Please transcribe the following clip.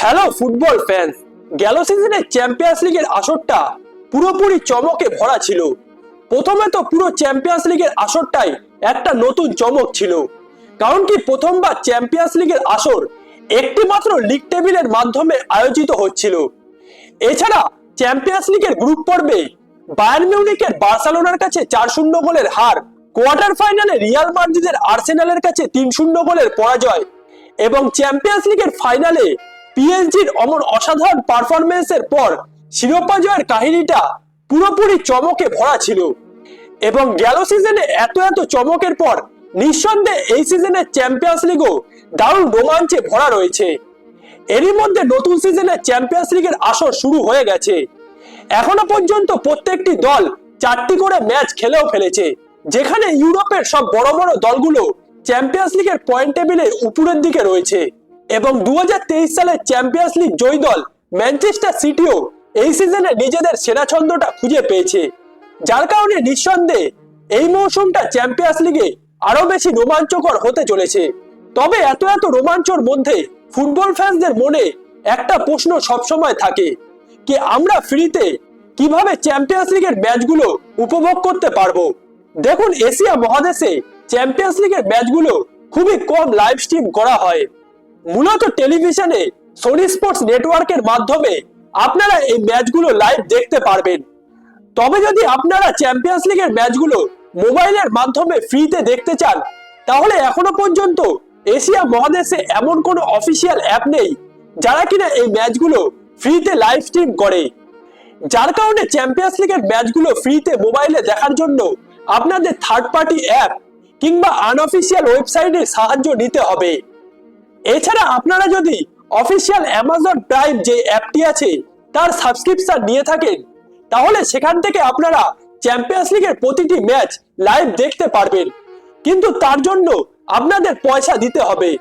Hello football fans গেল সিজনে champions লিগের আসরটা পুরোপুরি চমকে ভরা ছিল। প্রথমে তো পুরো চ্যাম্পিয়ন্স লিগের আসরটাই একটা নতুন চমক ছিল। কারণ কি প্রথমবার চ্যাম্পিয়ন্স লিগের আসর একটি মাত্র লিগ টেবিলের মাধ্যমে আয়োজিত হচ্ছিল। এছাড়া চ্যাম্পিয়ন্স লিগের গ্রুপ পর্বে বায়ার্ন মিউনিকের বার্সেলোনার কাছে চার শূন্য গোলের হার কোয়ার্টার ফাইনালে রিয়াল মাদ্রিদের আর্সেনালের কাছে তিন শূন্য গোলের পরাজয় এবং চ্যাম্পিয়ন্স লিগের ফাইনালে পিএসজির অমন অসাধারণ পারফরমেন্সের পর শিরোপা জয়ের কাহিনীটা পুরোপুরি চমকে ভরা ছিল। এবং গেল সিজনে এত এত চমকের পর নিঃসন্দেহে এই সিজনের চ্যাম্পিয়ন্স লিগও দারুণ রোমাঞ্চে ভরা রয়েছে। এরই মধ্যে নতুন সিজনে চ্যাম্পিয়ন্স লিগের আসর শুরু হয়ে গেছে। এখনও পর্যন্ত প্রত্যেকটি দল চারটি করে ম্যাচ খেলেও ফেলেছে, যেখানে ইউরোপের সব বড় বড় দলগুলো চ্যাম্পিয়ন্স লিগের পয়েন্ট টেবিলে উপরের দিকে রয়েছে। এবং দু সালের চ্যাম্পিয়ন্স লিগ জয়ী দল ম্যানচেস্টার সিটিও এই সিজনে নিজেদের সেরা ছন্দটা খুঁজে পেয়েছে। যার কারণে নিঃসন্দেহে এই মৌসুমটা চ্যাম্পিয়ন্স লিগে আরও বেশি রোমাঞ্চকর হতে চলেছে। তবে এত এত রোমাঞ্চর মধ্যে ফুটবল ফ্যান্সদের মনে একটা প্রশ্ন সবসময় থাকে, কি আমরা ফ্রিতে কীভাবে চ্যাম্পিয়ন্স লিগের ম্যাচগুলো উপভোগ করতে পারব? দেখুন এশিয়া মহাদেশে চ্যাম্পিয়ন্স লিগের ম্যাচগুলো খুবই কম লাইভ স্ট্রিম করা হয়। মূলত টেলিভিশনে সোনি স্পোর্টস নেটওয়ার্কের মাধ্যমে আপনারা এই ম্যাচগুলো লাইভ দেখতে পারবেন। তবে যদি আপনারা চ্যাম্পিয়ন্স লিগের ম্যাচগুলো মোবাইলের মাধ্যমে ফ্রিতে দেখতে চান, তাহলে এখনও পর্যন্ত এশিয়া মহাদেশে এমন কোনো অফিসিয়াল অ্যাপ নেই যারা কিনা এই ম্যাচগুলো ফ্রিতে লাইভ স্ট্রিম করে। যার কারণে চ্যাম্পিয়ন্স লিগের ম্যাচগুলো ফ্রিতে মোবাইলে দেখার জন্য আপনাদের থার্ড পার্টি অ্যাপ কিংবা আনঅফিসিয়াল ওয়েবসাইটের সাহায্য নিতে হবে। এছাড়া আপনারা যদি অফিসিয়াল অ্যামাজন প্রাইম যে অ্যাপটি আছে, তার সাবস্ক্রিপশন নিয়ে থাকেন, তাহলে সেখান থেকে আপনারা চ্যাম্পিয়ন্স লিগের প্রতিটি ম্যাচ লাইভ দেখতে পারবেন। কিন্তু তার জন্য আপনাদের পয়সা দিতে হবে।